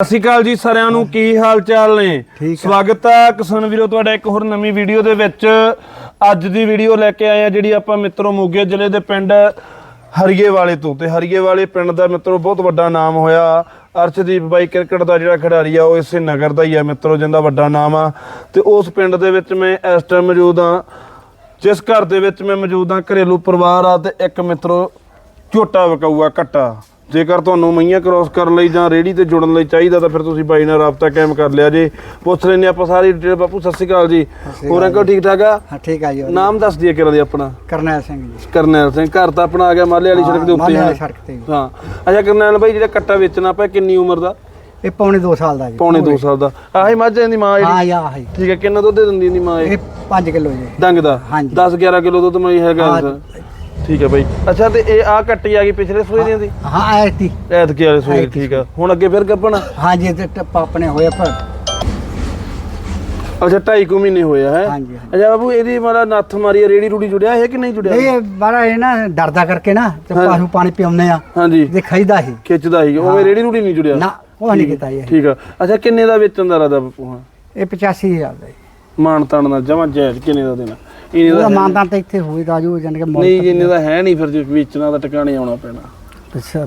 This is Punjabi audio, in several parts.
ਸਤਿ ਸ਼੍ਰੀ ਅਕਾਲ ਜੀ ਸਾਰਿਆਂ ਨੂੰ ਕੀ ਹਾਲ ਚਾਲ ਨੇ ਸਵਾਗਤ ਹੈ ਕਿਸਾਨ ਵੀਰੋ ਤੁਹਾਡਾ ਇੱਕ ਹੋਰ ਨਵੀਂ ਵੀਡੀਓ ਦੇ ਵਿੱਚ। ਅੱਜ ਦੀ ਵੀਡੀਓ ਲੈ ਕੇ ਆਏ ਆ ਜਿਹੜੀ ਆਪਾਂ ਮਿੱਤਰੋ ਮੋਗੇ ਜ਼ਿਲ੍ਹੇ ਦੇ ਪਿੰਡ ਹਰੀਏ ਵਾਲੇ ਤੋਂ। ਤੇ ਹਰੀਏ ਵਾਲੇ ਪਿੰਡ ਦਾ ਮਿੱਤਰੋ ਬਹੁਤ ਵੱਡਾ ਨਾਮ ਹੋਇਆ। ਅਰਸ਼ਦੀਪ ਬਾਈ ਕ੍ਰਿਕਟ ਦਾ ਜਿਹੜਾ ਖਿਡਾਰੀ ਆ ਉਹ ਇਸੇ ਨਗਰ ਦਾ ਹੀ ਆ ਮਿੱਤਰੋ ਜਿੰਦਾ ਵੱਡਾ ਨਾਮ ਆ। ਤੇ ਉਸ ਪਿੰਡ ਦੇ ਵਿੱਚ ਮੈਂ ਇਸ ਟਾਈਮ ਮੌਜੂਦ ਆ ਜਿਸ ਘਰ ਦੇ ਵਿੱਚ ਮੈਂ ਮੌਜੂਦ ਆ ਘਰੇਲੂ ਪਰਿਵਾਰ ਆ ਤੇ ਇੱਕ ਮਿੱਤਰੋ ਝੋਟਾ ਵਕਾਊਆ ਕੱਟਾ। ਜੇਕਰ ਤੁਹਾਨੂੰ ਮਈਆਂ ਕ੍ਰੋਸ ਕਰਨ ਲਈ ਜਾਂ ਰੇੜੀ ਤੇ ਜੁੜਨ ਲਈ ਚਾਹੀਦਾ ਤਾਂ ਫਿਰ ਤੁਸੀਂ ਬਾਈ ਨਾਲ ਰਾਬਤਾ ਕਾਇਮ ਕਰ ਲਿਆ ਜੇ। ਪੁੱਛ ਲੈਨੇ ਆਪਾਂ ਸਾਰੀ ਡਿਟੇਲ ਬਾਪੂ ਸਤਿ ਸ਼੍ਰੀ ਅਕਾਲ ਜੀ। ਹੋਰ ਅੰਕਲ ਠੀਕ ਠਾਕ ਆ? ਹਾਂ ਠੀਕ ਆ ਜੀ। ਨਾਮ ਦੱਸ ਦਈਏ ਕਿਹੜਾ ਦੀ ਆਪਣਾ? ਕਰਨੈਲ ਸਿੰਘ ਜੀ। ਕਰਨੈਲ ਸਿੰਘ ਘਰ ਤਾਂ ਆਪਣਾ ਆ ਗਿਆ ਮਾਲੇ ਵਾਲੀ ਸੜਕ ਦੇ ਉੱਤੇ ਹੈ। ਵਾਲੀ ਸੜਕ ਤੇ ਜੀ। ਹਾਂ। ਅੱਛਾ ਕਰਨੈਲ ਬਾਈ ਜਿਹੜਾ ਕੱਟਾ ਵੇਚਣਾ ਪਿਆ ਕਿੰਨੀ ਉਮਰ ਦਾ? ਇਹ ਪੌਣੇ 2 ਸਾਲ ਦਾ ਜੀ ਪੌਣੇ 2 ਸਾਲ ਦਾ। ਆਹੀ ਮੱਝ ਦੀ ਮਾਂ ਜਿਹੜੀ? ਹਾਂ ਯਾ ਹੈ। ਠੀਕ ਹੈ ਕਿੰਨਾ ਦੁੱਧ ਦਿੰਦੀ ਇਹਦੀ ਮਾਂ ਇਹ? ਇਹ 5 ਕਿਲੋ ਜੀ। ਡੰਗ ਦਾ? ਹਾਂਜੀ। 10 11 ਕਿਲੋ ਦੁੱਧ ਮੈਂ ਹੈਗਾ। ਠੀਕ ਹੈ ਬਾਈ। ਅੱਛਾ ਤੇ ਇਹ ਆ ਕੱਟੀ ਆ ਗਈ ਪਿਛਲੇ ਸੂਏ ਦੀਆਂ ਦੀ ਹਾਂ ਐਤੀ ਐਤਕੀ। ਵਾਲੇ ਸੂਏ ਦੀ, ਠੀਕ ਆ। ਹੁਣ ਅੱਗੇ ਫਿਰ ਗੱਪਣਾ? ਹਾਂ ਜੀ ਤੇ ਟੱਪ ਆਪਣੇ ਹੋਏ ਪਰ ਅੱਛਾ ਢਾਈ ਕੁ ਮਹੀਨੇ ਹੋਇਆ ਹੈ? ਹਾਂਜੀ, ਹਾਂਜੀ। ਅੱਛਾ ਬਾਬੂ ਇਹਦੀ ਮਾੜਾ ਨੱਥ ਮਾਰੀ ਆ, ਰੇੜੀ ਰੂੜੀ ਜੁੜਿਆ ਹੈ ਕਿ ਨਹੀਂ ਜੁੜਿਆ? ਇਹ ਬਾਰਾ ਇਹ ਨਾ ਡਰਦਾ ਕਰਕੇ ਨਾ ਤੇ ਪਾਸੂ ਪਾਣੀ ਪਿਉਂਦੇ ਆ। ਹਾਂਜੀ। ਤੇ ਖਾਈਦਾ ਸੀ ਖਿੱਚਦਾ ਹੀ। ਉਵੇਂ ਰੇੜੀ ਰੂੜੀ ਨਹੀਂ ਜੁੜਿਆ? ਨਾ ਉਹ ਨਹੀਂ ਕੀਤਾ ਜੀ ਠੀਕ ਆ। ਅੱਛਾ ਕਿੰਨੇ ਦਾ ਵੇਚਣ ਦਾ ਰਦਾ ਬਾਪੂ ਹਾਂ ਇਹ 85000 ਦਾ ਜੀ। ਮਾਨ ਤਾਨ ਦਾ ਜਮਾ ਜਾਇਜ਼ ਕਿੰਨੇ ਦਾ ਦੇਣਾ? ਇਹਨੇ ਉਹਦਾ ਦਾ ਮਾਨਦਾਨ ਤਾਂ ਇੱਥੇ ਹੋਈ ਰਾਜੂ ਜਾਨ ਕੇ ਮੁੱਲ ਨਹੀਂ ਜੀ, ਇਹਨੇ ਦਾ ਹੈ ਨਹੀਂ ਫਿਰ ਜੇ ਵੇਚਣਾ ਤਾਂ ਟਿਕਾਣੇ ਆਉਣਾ ਪੈਣਾ। ਅੱਛਾ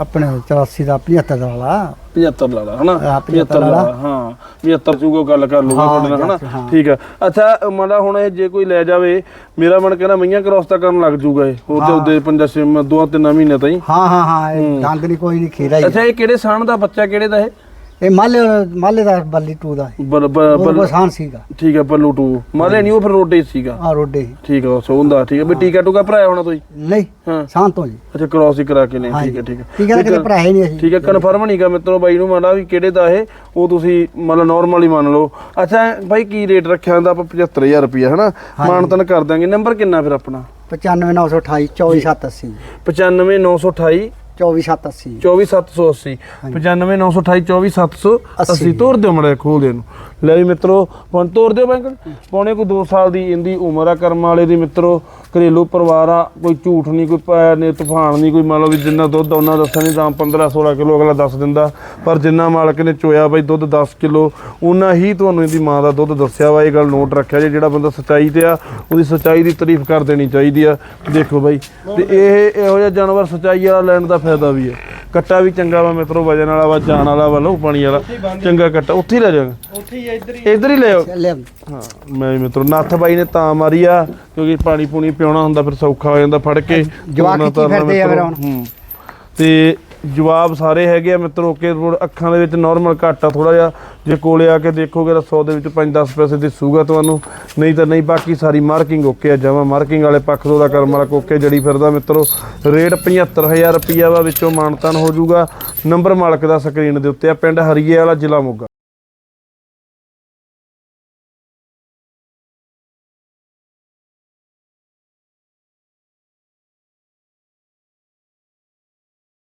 ਆਪਣੇ 84 ਦਾ 75 ਦਾ ਵਾਲਾ 75 ਲਾ ਲਾ ਹਨਾ? ਹਾਂ, 75 ਲਾ ਲਾ, ਹਾਂ। 75 ਚੂਗੋ ਗੱਲ ਕਰ ਲੂਗਾ ਹਾਂ, ਤੁਹਾਡੇ ਨਾਲ ਹਨਾ? ਹਾਂ। ਠੀਕ ਆ। ਅੱਛਾ ਮਾੜਾ ਹੁਣ ਇਹ ਜੇ ਕੋਈ ਲੈ ਜਾਵੇ ਮੇਰਾ ਮਨ ਕਹਿੰਦਾ ਮਈਆਂ ਕ੍ਰੋਸ ਤਾਂ ਕਰਨ ਲੱਗ ਜੂਗਾ ਇਹ। ਉਹ ਤੇ ਉਹਦੇ ਪੰਜਾ ਛੇ ਦੋ ਤਿੰਨ ਮਹੀਨੇ ਤਾਈਂ। ਹਾਂ ਹਾਂ ਹਾਂ ਇਹ ਦੰਦ ਨਹੀਂ ਕੋਈ ਨਹੀਂ ਖੇਰਾ ਹੀ। ਅੱਛਾ ਇਹ ਕਿਹੜੇ ਸਾਣ ਦਾ ਬੱਚਾ ਕਿਹੜੇ ਦਾ ਇਹ? ਇਹ ਮਾਲੇ ਮਾਲੇ ਦਾ ਬੱਲੀ ਟੂ ਦਾ ਬਲ ਬਲ- ਬਸਾਨ ਸੀਗਾ। ਠੀਕ ਆ ਬੱਲੂ ਟੂ। ਮਾਲੇ ਨਹੀਂ ਉਹ ਫਿਰ ਰੋਡੇ ਸੀਗਾ। ਆ ਰੋਡੇ ਠੀਕ ਆ ਸੋਹੰਦਾ ਠੀਕ ਆ। ਵੀ ਟੀਕਾ ਟੂਕਾ ਭਰਾਇਆ ਹੋਣਾ ਤੁਸੀਂ? ਨਹੀਂ ਹਾਂ। ਸ਼ਾਂਤ ਤੋਂ ਜੀ। ਅੱਛਾ ਕ੍ਰੋਸ ਹੀ ਕਰਾ ਕੇ ਨੇ ਠੀਕ ਹੈ ਠੀਕ ਹੈ ਠੀਕ ਹੈ ਕਿਤੇ ਭਰਾ ਹੀ ਨਹੀਂ ਅਸੀਂ। ਠੀਕ ਹੈ ਕਨਫਰਮ ਨਹੀਂ ਗਾ ਮਿੱਤਰੋ ਬਾਈ ਨੂੰ ਮਾਨਾ ਵੀ ਕਿਹੜੇ ਦਾ ਇਹ ਉਹ ਤੁਸੀਂ ਮਤਲਬ ਨਾਰਮਲ ਹੀ ਮੰਨ ਲਓ। ਅੱਛਾ ਬਾਈ ਕੀ ਰੇਟ ਰੱਖਿਆ ਹੁੰਦਾ? ਆਪਾਂ 75000 ਰੁਪਇਆ ਹਨਾ? ਮਾਨਤਨ ਕਰ ਦਾਂਗੇ ਨੰਬਰ ਕਿੰਨਾ ਫਿਰ ਆਪਣਾ? 95928 24780 95928 24780 24780 95928 24780 ਤੋਰ ਦਿਓ ਮੜਾ ਖੋਲ ਦੇ ਨੂੰ ਲੈ ਵੀ ਮਿੱਤਰੋ ਹੁਣ ਤੋਰ ਦਿਓ ਬੈਂਕ। ਪੌਣੇ ਕੋ 2 ਸਾਲ ਦੀ ਇੰਦੀ ਉਮਰ ਆ ਕਰਮ ਵਾਲੇ ਦੀ ਮਿੱਤਰੋ। ਘਰੇਲੂ ਪਰਿਵਾਰ ਆ ਕੋਈ ਝੂਠ ਨਹੀਂ ਕੋਈ ਪੈ ਨੇ ਤੂਫਾਨ ਨਹੀਂ ਕੋਈ ਮੰਨ ਲਓ ਵੀ ਜਿੰਨਾ ਦੁੱਧ ਉਹਨਾਂ ਦੱਸਿਆ ਨਹੀਂ ਤਾਂ 15 16 ਕਿਲੋ ਅਗਲਾ ਦੱਸ ਦਿੰਦਾ। ਪਰ ਜਿੰਨਾ ਮਾਲਕ ਨੇ ਚੋਇਆ ਬਾਈ ਦੁੱਧ 10 ਕਿਲੋ ਉਹਨਾਂ ਹੀ ਤੁਹਾਨੂੰ ਇਹਦੀ ਮਾਂ ਦਾ ਦੁੱਧ ਦੱਸਿਆ ਵਾ ਇਹ ਗੱਲ ਨੋਟ ਰੱਖਿਆ ਜੇ ਜਿਹੜਾ ਬੰਦਾ ਸੱਚਾਈ ਤੇ ਆ ਉਹਦੀ ਸੱਚਾਈ ਦੀ ਤਾਰੀਫ ਕਰ ਦੇਣੀ ਚਾਹੀਦੀ ਆ। ਦੇਖੋ ਬਾਈ ਤੇ ਇਹ ਇਹੋ ਜਿਹਾ ਜਾਨਵਰ ਸੱਚਾਈ ਵਾਲਾ ਲੈਣ ਦਾ ਫਾਇਦਾ ਵੀ ਹੈ। ਕੱਟਾ ਵੀ ਚੰਗਾ ਵਾ ਮਿੱਤਰੋ ਵਜਨ ਵਾਲਾ ਵਾ ਜਾਨ ਵਾਲਾ ਵਾ ਲਹੂ ਪਾਣੀ ਵਾਲਾ। ਚੰਗਾ ਕੱਟਾ। ਉੱਥੇ ਹੀ ਲੈ ਜਾਗਾ ਉੱਥੇ ਹੀ ਇੱਧਰ ਹੀ ਇੱਧਰ ਹੀ ਲੈ ਆਓ। ਲੈ ਹਾਂ ਮੈਂ ਵੀ ਮਿੱਤਰੋ ਨੱਥ ਬਾਈ ਨੇ ਤਾਂ ਮਾਰੀ ਆ ਕਿਉਂਕਿ ਪਾਣੀ ਪੂਣੀ ਪਿਉਣਾ ਹੁੰਦਾ ਫਿਰ ਸੌਖਾ ਹੋ ਜਾਂਦਾ ਫੜ ਕੇ। ਜਵਾਕ ਕੀ ਫਿਰਦੇ ਆ ਫਿਰ। ਹੁਣ? ਤੇ ਜਵਾਬ ਸਾਰੇ ਹੈਗੇ ਆ ਮਿੱਤਰੋ ਓਕੇ ਅੱਖਾਂ ਦੇ ਵਿੱਚ ਨਾਰਮਲ ਘੱਟ ਆ ਥੋੜਾ ਜਿਹਾ। ਜੇ ਕੋਲੇ ਆ ਕੇ ਦੇਖੋਗੇ ਤਾਂ 100 ਦੇ ਵਿੱਚ 5-10 ਪੈਸੇ ਦਿਸੂਗਾ ਤੁਹਾਨੂੰ। ਨਹੀਂ ਤਾਂ ਨਹੀਂ, ਬਾਕੀ ਸਾਰੀ ਮਾਰਕਿੰਗ ਓਕੇ ਆ, ਜਮਾ ਮਾਰਕਿੰਗ ਵਾਲੇ ਪੱਖ ਤੋਂ ਦਾ ਕਰਮ ਵਾਲਾ ਕੋਕੇ ਜੜੀ ਫਿਰਦਾ ਮਿੱਤਰੋ। ਰੇਟ 75000 ਰੁਪਈਆ ਵਾ ਵਿੱਚੋਂ ਮਾਨਤਾਨ ਹੋ ਜਾਊਗਾ। ਨੰਬਰ ਮਾਲਕ ਦਾ ਸਕਰੀਨ ਦੇ ਉੱਤੇ ਆ, ਪਿੰਡ ਹਰੀਏ ਵਾਲਾ ਜ਼ਿਲ੍ਹਾ ਮੋਗਾ।